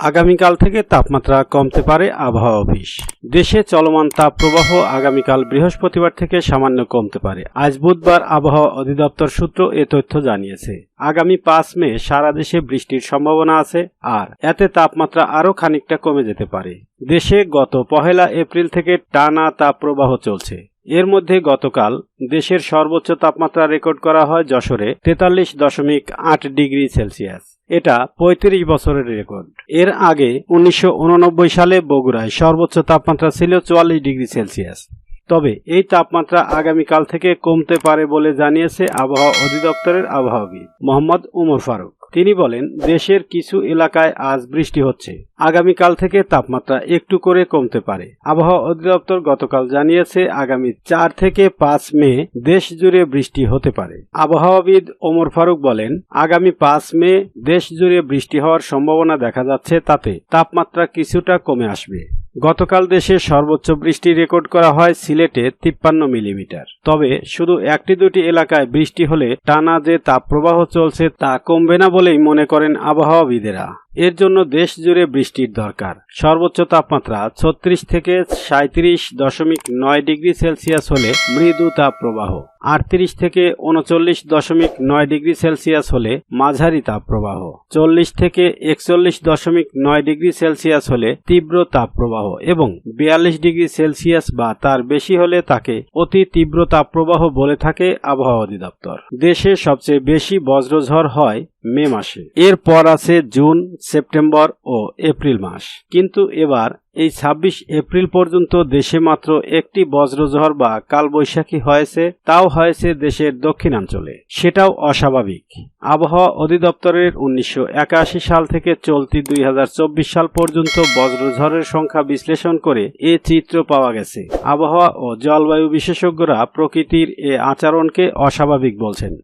আগামীকাল থেকে তাপমাত্রা কমতে পারে আবহাওয়া অফিস। দেশে চলমান তাপপ্রবাহ আগামীকাল বৃহস্পতিবার থেকে সামান্য কমতে পারে। আজ বুধবার আবহাওয়া অধিদপ্তর সূত্র এ তথ্য জানিয়েছে। আগামী পাঁচ মে সারা দেশে বৃষ্টির সম্ভাবনা আছে আর এতে তাপমাত্রা আরও খানিকটা কমে যেতে পারে। দেশে গত পহেলা এপ্রিল থেকে টানা তাপপ্রবাহ চলছে। এর মধ্যে গতকাল দেশের সর্বোচ্চ তাপমাত্রা রেকর্ড করা হয় যশোরে তেতাল্লিশ দশমিক আট ডিগ্রি সেলসিয়াস। এটা পঁয়ত্রিশ বছরের রেকর্ড। এর আগে উনিশশো উননব্বই সালে বগুড়ায় সর্বোচ্চ তাপমাত্রা ছিল চুয়াল্লিশ ডিগ্রি সেলসিয়াস। তবে এই তাপমাত্রা আগামীকাল থেকে কমতে পারে বলে জানিয়েছে আবহাওয়া অধিদপ্তরের আবহাওয়াবিদ মোহাম্মদ উমর ফারুক। তিনি বলেন, দেশের কিছু এলাকায় আজ বৃষ্টি হচ্ছে। আগামীকাল থেকে তাপমাত্রা একটু করে কমতে পারে। আবহাওয়া অধিদপ্তর গতকাল জানিয়েছে, আগামী চার থেকে পাঁচ মে দেশ জুড়ে বৃষ্টি হতে পারে। আবহাওয়াবিদ ওমর ফারুক বলেন, আগামী পাঁচ মে দেশ জুড়ে বৃষ্টি হওয়ার সম্ভাবনা দেখা যাচ্ছে তাতে। তাপমাত্রা কিছুটা কমে আসবে। গতকাল দেশে সর্বোচ্চ বৃষ্টি রেকর্ড করা হয় সিলেটে তিপ্পান্ন মিলিমিটার। তবে শুধু একটি দুটি এলাকায় বৃষ্টি হলে টানা যে তাপপ্রবাহ চলছে তা কমবে না বলেই মনে করেন আবহাওয়াবিদেরা। এর জন্য দেশ জুড়ে বৃষ্টির দরকার। সর্বোচ্চ তাপমাত্রা ছত্রিশ থেকে সাঁত্রিশ দশমিক নয় ডিগ্রি সেলসিয়াস হলে মৃদু তাপপ্রবাহ। আটত্রিশ থেকে উনচল্লিশ দশমিক নয় ডিগ্রি সেলসিয়াস হলে মাঝারি তাপপ্রবাহ। চল্লিশ থেকে একচল্লিশ দশমিক নয় ডিগ্রি সেলসিয়াস হলে তীব্র তাপপ্রবাহ এবং বিয়াল্লিশ ডিগ্রি সেলসিয়াস বা তার বেশি হলে তাকে অতি তীব্র তাপপ্রবাহ বলে থাকে আবহাওয়া অধিদপ্তর। দেশে সবচেয়ে বেশি বজ্রঝড় হয় মে মাসে। এরপর আছে জুন সেপ্টেম্বর ও এপ্রিল মাস। কিন্তু এবার এই ২৬ এপ্রিল পর্যন্ত দেশে মাত্র একটি বজ্রঝড় বা কালবৈশাখী হয়েছে, তাও হয়েছে দেশের দক্ষিণাঞ্চলে। সেটাও অস্বাভাবিক। আবহাওয়া অধিদপ্তরের উনিশশো একাশি সাল থেকে চলতি দুই হাজার চব্বিশ সাল পর্যন্ত বজ্রঝড়ের সংখ্যা বিশ্লেষণ করে এ চিত্র পাওয়া গেছে। আবহাওয়া ও জলবায়ু বিশেষজ্ঞরা প্রকৃতির এ আচরণকে অস্বাভাবিক বলছেন।